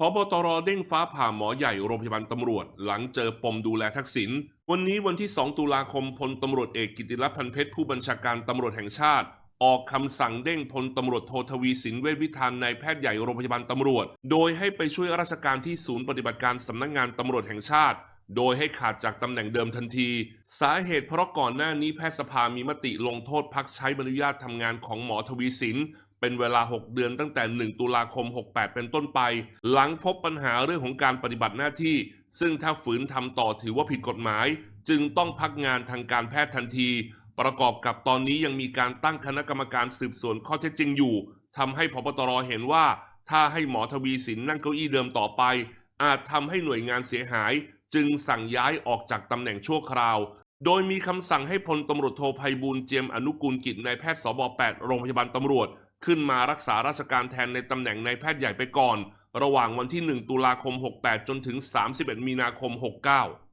พบตรเด้งฟ้าผ่าหมอใหญ่โรงพยาบาลตำรวจ หลังเจอปมดูแลทักษิณวันนี้วันที่ 2 ตุลาคมพลตำรวจเอกกิติรัตน์พันเพชรผู้บัญชาการตำรวจแห่งชาติ ออกคำสั่งเด้งพลตำรวจโททวีสินเวชวิธานนายแพทย์ใหญ่โรงพยาบาลตำรวจ โดยให้ไปช่วยราชการที่ศูนย์ปฏิบัติการสำนักงานตำรวจแห่งชาติ โดยให้ขาดจากตำแหน่งเดิมทันที สาเหตุเพราะก่อนหน้านี้แพทยสภามีมติลงโทษพักใช้ใบอนุญาตทำงานของหมอทวีสิน เป็นเวลา 6 เดือนตั้งแต่ 1 ตุลาคม 68 เป็นต้นไป หลังพบปัญหาเรื่องของการปฏิบัติหน้าที่ ซึ่งถ้าฝืนทำต่อถือว่าผิดกฎหมาย จึงต้องพักงานทางการแพทย์ทันที ประกอบกับตอนนี้ยังมีการตั้งคณะกรรมการสืบสวนข้อเท็จจริงอยู่ทำให้พบตรเห็นว่า ถ้าให้หมอทวีสินนั่งเก้าอี้เดิมต่อไป อาจทำให้หน่วยงานเสียหาย จึงสั่งย้ายออกจากตำแหน่งชั่วคราวโดยมีคำสั่งให้พลตำรวจโทภัยบูลเจียมอนุกูลกิจนายแพทย์สบ 8 โรงพยาบาลตำรวจ ขึ้นมารักษาราชการแทนในตำแหน่งนายแพทย์ใหญ่ไปก่อน ระหว่างวันที่ 1 ตุลาคม 68 จนถึง 31 มีนาคม 69